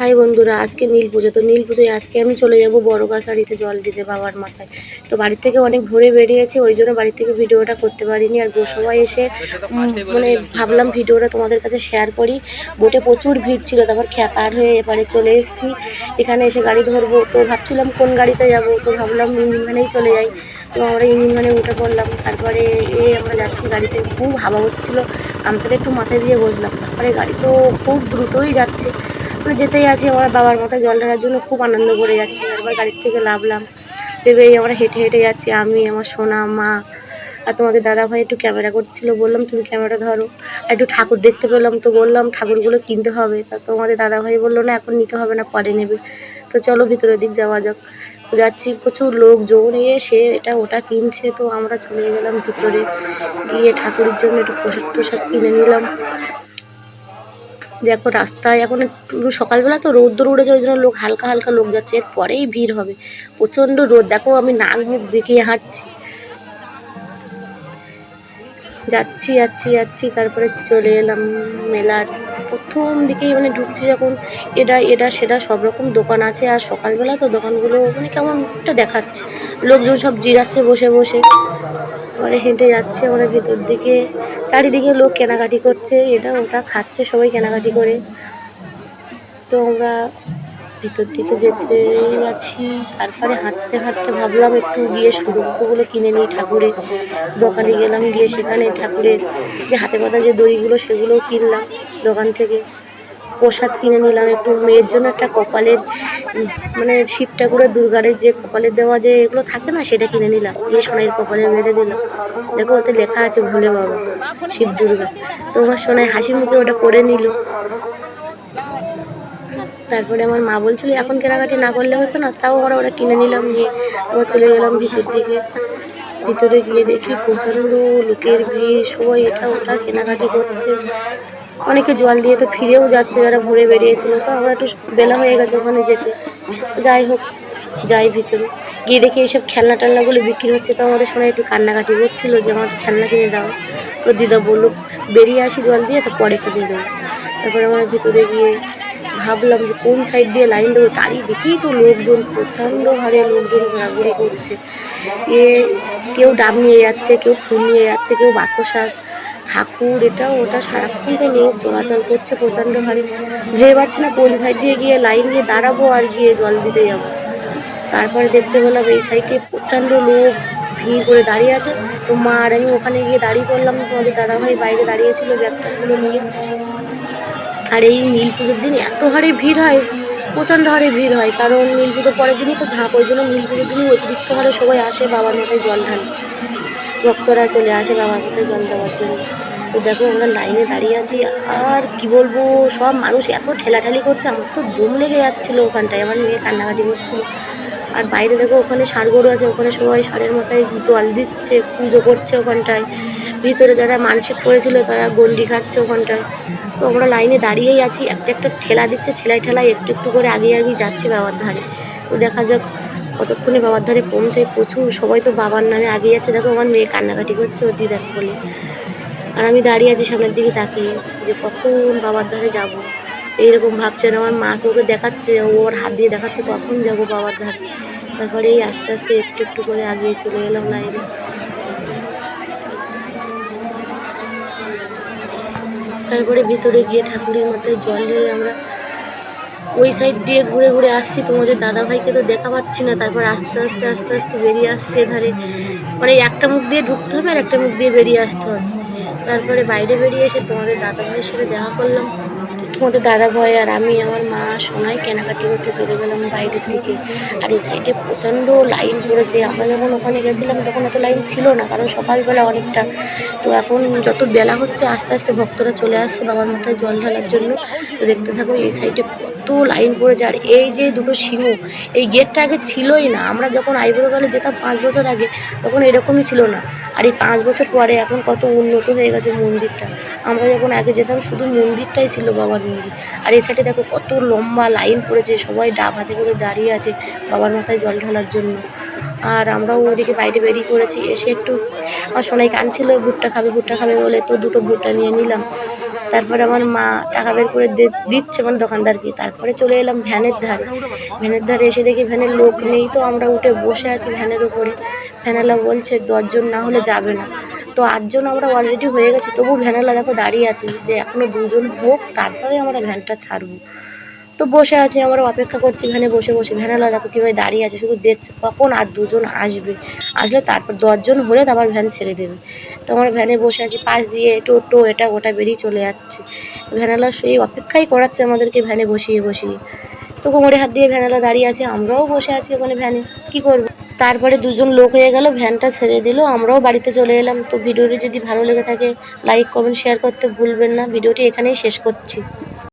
High বন্ধুরা, আজকে নীল পুজো। তো নীল পুজোয় আজকে আমি চলে যাব বড় গাছারিতে জল দিতে বাবার মাথায়। তো বাড়ি থেকে অনেক ভোরে বেরিয়েছি, ওই জন্য বাড়ি থেকে ভিডিওটা করতে পারিনি। আর সবাই এসে মানে ভাবলাম ভিডিওটা তোমাদের কাছে শেয়ার করি। বোটে প্রচুর ভিড় ছিল, তারপর খ্যাপার হয়ে এবারে চলে এসেছি। এখানে এসে গাড়ি ধরবো। তো ভাবছিলাম কোন গাড়িতে যাব, তো ভাবলাম ইঞ্জিন ভ্যানেই চলে যাই। তো আমরা ইঞ্জিন ভ্যানে উঠে পড়লাম। তারপরে এ আমরা যাচ্ছি গাড়িতে, খুব হাওয়া হচ্ছিল। আমি আমতালে একটু মাথায় দিয়ে বসলাম। তারপরে গাড়ি তো খুব দ্রুতই যাচ্ছে। মানে যেতেই আছি, আমার বাবার মাথায় জল ঢালার জন্য খুব আনন্দ করে যাচ্ছি। একবার গাড়ির থেকে নামলাম ভেবেই আমরা হেঁটে হেঁটে যাচ্ছি, আমি, আমার সোনা, মা আর তোমাদের দাদা ভাই একটু ক্যামেরা করছিল, বললাম, তুমি ক্যামেরা ধরো। আর একটু ঠাকুর দেখতে পেলাম তো বললাম, ঠাকুরগুলো কিনতে হবে। তা তোমাদের দাদা ভাই বলল, না, এখন নিতে হবে না, পরে নেবে। তো চলো ভিতরের দিক যাওয়া যাক। যাচ্ছি, প্রচুর লোকজন এসে এটা ওটা কিনছে, তো আমরা চলে গেলাম ভিতরে। গিয়ে ঠাকুরের জন্য একটু প্রসাদ টসাদ কিনে নিলাম। দেখো রাস্তায় এখন একটু সকালবেলা তো রোদ রোদ্দুর উঠেছে, ওই জন্য লোক হালকা হালকা লোক যাচ্ছে, এর পরেই ভিড় হবে। প্রচণ্ড রোদ, দেখো আমি নাল মুখ দেখিয়ে হাঁটছি। যাচ্ছি যাচ্ছি যাচ্ছি, তারপরে চলে এলাম মেলার প্রথম দিকেই মানে ঢুকছি যখন এটা এটা, সেটা সব রকম দোকান আছে আর সকালবেলা তো দোকানগুলো মানে কেমন একটা দেখাচ্ছে। লোকজন সব জিরাচ্ছে বসে বসে। পরে হেঁটে যাচ্ছে আমরা ভিতর দিকে। চারিদিকে লোক কেনাকাটি করছে, এটা ওটা খাচ্ছে সবাই কেনাকাটি করে। তো আমরা ভিতর দিকে যেতে আছি, তারপরে হাঁটতে হাঁটতে ভাবলাম একটু গিয়ে সুরঙ্গগুলো কিনে নিই ঠাকুরের। দোকানে গেলাম, গিয়ে সেখানে ঠাকুরের যে হাতে পাতা যে দড়িগুলো সেগুলোও কিনলাম। দোকান থেকে প্রসাদ কিনে নিলাম। একটু মেয়ের জন্য একটা কপালের মানে শিব ঠাকুরের দুর্গারের যে কপালের দেওয়া যে এগুলো থাকে না, সেটা কিনে নিলাম। গিয়ে সোনাইয়ের কপালে বেঁধে দিলাম। দেখো, ওতে লেখা আছে ভোলে বাবা, শিব দুর্গা। তো আমার সোনাই হাসি মুখে ওটা করে নিল। তারপরে আমার মা বলছিল, এখন কেনাকাটি না করলে হতো না, তাও আমরা ওরা কিনে নিলাম নিয়ে আবার চলে গেলাম ভিতর দিকে। ভিতরে গিয়ে দেখি প্রচণ্ড লোকের ভিড়, সবাই এটা ওটা কেনাকাটি করছে। অনেকে জল দিয়ে তো ফিরেও যাচ্ছে, যারা ঘুরে বেরিয়েছিল তো আমরা একটু বেলা হয়ে গেছে ওখানে যেতে। যাই হোক, যাই ভিতরে। গিয়ে দেখি এইসব খেলনা টেলনাগুলো বিক্রি হচ্ছে। তো আমাদের সময় একটু কান্নাকাটি করছিল যে, আমার খেলনা কিনে দাও। তো দিদা বলল, বেরিয়ে আসি জল দিয়ে, তো পরে কিনে দেবো। তারপরে আমার ভিতরে গিয়ে ভাবলাম যে, কোন সাইড দিয়ে লাইন দেবো? চারিদিকেই তো লোকজন, প্রচণ্ড হারে লোকজন ঘোরাঘুরি করছে। এ, কেউ ডাব নিয়ে যাচ্ছে, কেউ ফুল নিয়ে যাচ্ছে, কেউ বাতাসার ঠাকুর, এটা ওটা সারাক্ষণ তো লোক চলাচল করছে প্রচণ্ড হারে ভেবে পাচ্ছি না কোন সাইড দিয়ে গিয়ে লাইন দিয়ে দাঁড়াবো আর গিয়ে জল দিতে যাব। তারপরে দেখতে পেলাম এই সাইডে প্রচণ্ড লোক, ভিড় করে দাঁড়িয়ে আছে। তো মা আর আমি ওখানে গিয়ে দাঁড়িয়ে পড়লাম, তোমাদের দাদাভাই বাইরে দাঁড়িয়েছিল ব্যাগটাগুলো নিয়ে। আর এই নীল পুজোর দিন এত হারে ভিড় হয়, প্রচণ্ড হারে ভিড় হয়। কারণ নীল পুজোর পরের দিনই তো ঝাঁপ, ওই জন্য নীল পুজোর দিনই অতিরিক্ত হারে সবাই আসে, বাবার মাথায় জল ঢালে। ভক্তরা চলে আসে বাবার মাথায় জল দেওয়ার জন্য। তো দেখো আমরা লাইনে দাঁড়িয়ে আছি, আর কি বলব, সব মানুষ এত ঠেলাঠালি করছে, আমার তো দম লেগে যাচ্ছিল ওখানটায়, আমার মেয়ে কান্নাকাটি করছিল। আর বাইরে দেখো ওখানে গরু আছে, ওখানে সবাই ষাঁড়ের মাথায় জল দিচ্ছে, পুজো করছে ওখানটায়। ভিতরে যারা মানসিক করেছিল, তারা গন্ডি খাচ্ছে ওখানটায়। তো আমরা লাইনে দাঁড়িয়েই আছি, একটা একটা ঠেলা দিচ্ছে, ঠেলায় ঠেলায় একটু একটু করে আগে আগেই যাচ্ছে বাবার ধারে। তো দেখা যাক কতক্ষণে বাবার ধারে পৌঁছায় প্রচুর। সবাই তো বাবার নামে আগে যাচ্ছে। দেখো, আমার মেয়ে কান্নাকাটি করছে। ও দিদার বলে। আর আমি দাঁড়িয়ে আছি সামনের দিকে তাকিয়ে যে কখন বাবার ধারে যাব। এইরকম ভাবছে আর আমার মাকে ওকে দেখাচ্ছে। ওর হাত দিয়ে দেখাচ্ছে কখন যাব বাবার ধারে। তারপরে এই আস্তে আস্তে একটু একটু করে আগিয়ে চলে গেলাম লাইনে। তারপরে ভিতরে গিয়ে ঠাকুরের মাথায় জল ঢেলে আমরা ওই সাইড দিয়ে ঘুরে ঘুরে আসছি। তোমাদের দাদা ভাইকে তো দেখা পাচ্ছি না। তারপর আস্তে আস্তে আস্তে আস্তে বেরিয়ে আসছে এধারে। মানে একটা মুখ দিয়ে ঢুকতে হবে আর একটা মুখ দিয়ে বেরিয়ে আসতে হবে। তারপরে বাইরে বেরিয়ে এসে তোমাদের দাদা ভাইয়ের সাথে দেখা করলাম। তোমাদের দাদা ভাই আর আমি, আমার মা, সোনাই কেনাকাটি করতে চলে গেলাম বাইরের দিকে। আর এই সাইডে প্রচণ্ড লাইন পড়েছে। আমরা যখন ওখানে গেছিলাম, তখন এত লাইন ছিল না, কারণ সকালবেলা অনেকটা। তো এখন যত বেলা হচ্ছে, আস্তে আস্তে ভক্তরা চলে আসছে বাবার মাথায় জল ঢালার জন্য। তো দেখতে থাকো, এই সাইডে কত লাইন পড়েছে, আর এই যে দুটো সিংহ, এই গেটটা আগে ছিলই না। আমরা যখন আইবুড়োবেলা যেতাম পাঁচ বছর আগে, তখন এরকমই ছিল না। আর এই পাঁচ বছর পরে এখন কত উন্নত হয়ে গেছে মন্দিরটা। আমরা যখন আগে যেতাম, শুধু মন্দিরটাই ছিল বাবার মন্দির। আর এই সাইডে দেখো কত লম্বা লাইন পড়েছে, সবাই ডাব হাতে করে দাঁড়িয়ে আছে বাবার মাথায় জল ঢালার জন্য। আর আমরাও ওদিকে বাইরে বেরিয়ে পড়েছি, এসে একটু, আমার সোনাই কানছিল ভুট্টা খাবে ভুট্টা খাবে বলে তো দুটো ভুট্টা নিয়ে নিলাম। তারপরে আমার মা টাকা বের করে দিচ্ছে মানে দোকানদারকে। তারপরে চলে এলাম ভ্যানের ধারে। ভ্যানের ধারে এসে দেখি ভ্যানের লোক নেই, তো আমরা উঠে বসে আছি ভ্যানের উপরে। ভ্যানালা বলছে, দশজন না হলে যাবে না। তো আটজন আমরা অলরেডি হয়ে গেছি, তবু ভ্যানালা দেখো দাঁড়িয়ে আছে, যে এখনও দুজন হোক, তারপরে আমরা ভ্যানটা ছাড়বো। তো বসে আছি, আমরা অপেক্ষা করছি ভ্যানে বসে বসে। ভ্যানালা দেখো কীভাবে দাঁড়িয়ে আছে, শুধু দেখছে কখন আর দুজন আসবে। আসলে তারপর দশজন হলে তারপর ভ্যান ছেড়ে দেবে। তো আমার ভ্যানে বসে আছি, পাশ দিয়ে টোটো এটা, ওটা বেরিয়ে চলে যাচ্ছে। ভ্যানালা সেই অপেক্ষাই করাচ্ছে আমাদেরকে ভ্যানে বসিয়ে বসিয়ে। তো কোমরে হাত দিয়ে ভ্যানালা দাঁড়িয়ে আছে, আমরাও বসে আছি ওখানে ভ্যানে কি করব? তারপরে দুজন লোক হয়ে গেল ভ্যানটা ছেড়ে দিল, আমরাও বাড়িতে চলে এলাম। তো ভিডিওটি যদি ভালো লেগে থাকে লাইক কমেন্ট শেয়ার করতে ভুলবেন না। ভিডিওটি এখানেই শেষ করছি।